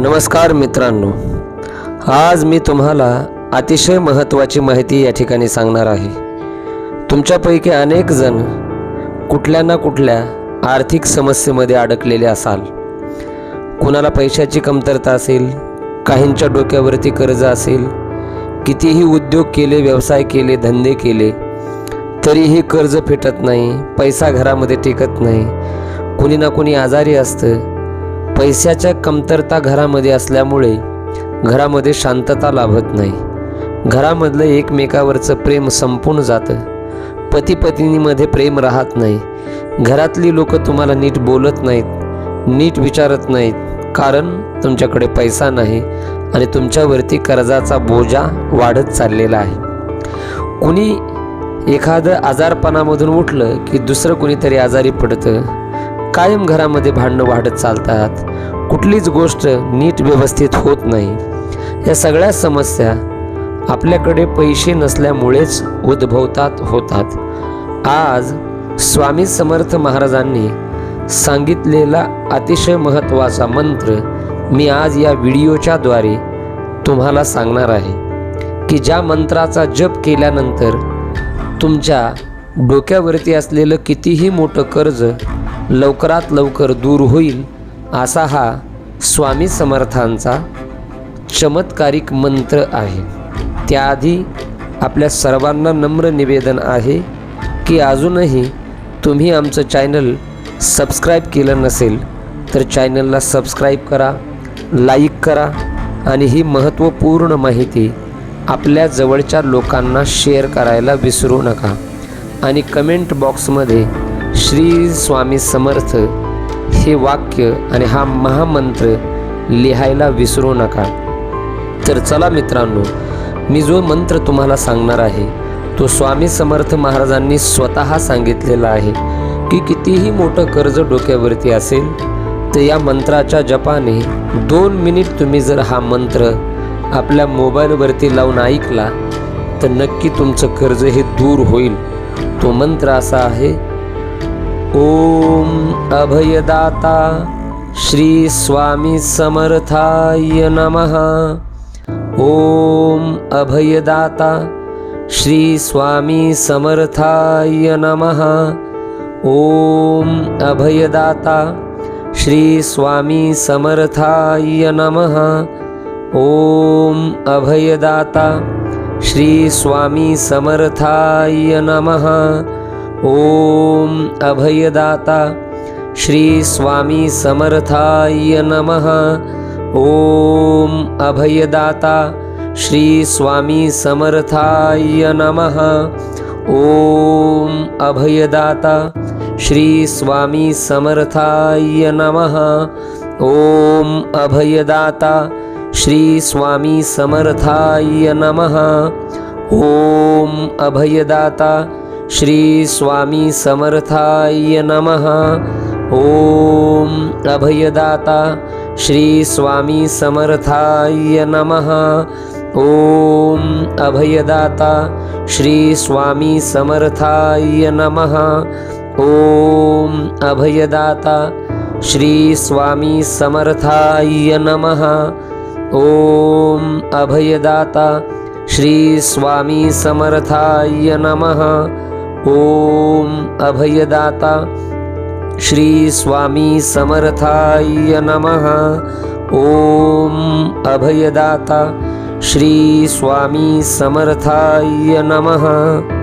नमस्कार मित्रांनो आज मी तुम्हाला अतिशय महत्त्वाची माहिती या ठिकाणी सांगणार आहे. तुमच्यापैकी अनेक जण कुठल्या ना कुठल्या आर्थिक समस्येमध्ये अडकलेले असाल. कुणाला पैशाची कमतरता असेल काहींच्या डोक्यावरती कर्ज असेल कितीही उद्योग केले व्यवसाय केले धंदे केले तरीही कर्ज फेटत नाही पैसा घरामध्ये टिकत नाही कुणी ना कुणी आजारी असतं पैशाच्या कमतरता घरामध्ये असल्यामुळे घरामध्ये शांतता लाभत नाही. घरामधलं एकमेकावरचं प्रेम संपून जातं. पती पत्नीमध्ये प्रेम राहत नाही. घरातली लोक तुम्हाला नीट बोलत नाहीत नीट विचारत नाहीत. कारण तुमच्याकडे पैसा नाही आणि तुमच्यावरती कर्जाचा बोजा वाढत चाललेला आहे. कुणी एखादं आजारपणामधून उठलं की दुसरं कुणीतरी आजारी पडतं कायम घरामध्ये भांडणं वाढत चालतात. कुठलीच गोष्ट नीट व्यवस्थित होत नाही. या सगळ्या समस्या आपल्याकडे पैसे नसल्यामुळेच उद्भवतात होतात. आज स्वामी समर्थ महाराजांनी सांगितलेला अतिशय महत्त्वाचा मंत्र मी आज या व्हिडिओच्याद्वारे तुम्हाला सांगणार आहे की ज्या मंत्राचा जप केल्यानंतर तुमच्या डोक्यावरती असलेलं कितीही मोठं कर्ज लवकरात लवकर दूर होईल असा हा स्वामी समर्थांचा चमत्कारिक मंत्र आहे. त्याआधी आपल्या सर्वांना नम्र निवेदन आहे की अजूनही तुम्ही आमचं चॅनल सबस्क्राईब केलं नसेल तर चॅनलला सबस्क्राईब करा लाईक करा आणि ही महत्त्वपूर्ण माहिती आपल्या जवळच्या लोकांना शेअर करायला विसरू नका आणि कमेंट बॉक्समध्ये श्री स्वामी समर्थ हे वाक्य आणि हा महामंत्र लिहायला विसरू नका. तर चला मित्रांनो मी जो मंत्र तुम्हाला सांगणार आहे तो स्वामी समर्थ महाराजांनी स्वतः सांगितलेला आहे की कितीही मोठं कर्ज डोक्यावरती असेल तर या मंत्राच्या जपाने दोन मिनिट तुम्ही जर हा मंत्र आपल्या मोबाईलवरती लावून ऐकला तर नक्की तुमचं कर्ज हे दूर होईल. तो मंत्र असा आहे ओम अभयदाता श्री स्वामी समर्थाय नमः. ओम अभयदाता श्री स्वामी समर्थाय नमः. ओम अभयदाता श्री स्वामी समर्थाय नमः. ओम अभयदाता श्री स्वामी समर्थाय नमः. ॐ अभयदाता श्रीस्वामी समर्थाय नमः। ॐ अभयदाता श्रीस्वामी समर्थाय नमः। ॐ अभयदाता श्रीस्वामी समर्थाय नमः। ॐ अभयदाता श्रीस्वामी समर्थाय नमः। ॐ अभयदाता श्री स्वामी समर्थाय नमः. ओम अभयदाता श्री स्वामी समर्थाय नमः. ओम अभयदाता श्री स्वामी समर्थाय नमः. ओम अभयदाता श्री स्वामी समर्थाय नमः. ओम अभयदाता श्री स्वामी समर्थाय नमः. ओम अभयदाता श्री स्वामी समर्थाय नमः। ओम अभयदाता श्री स्वामी समर्थाय नमः।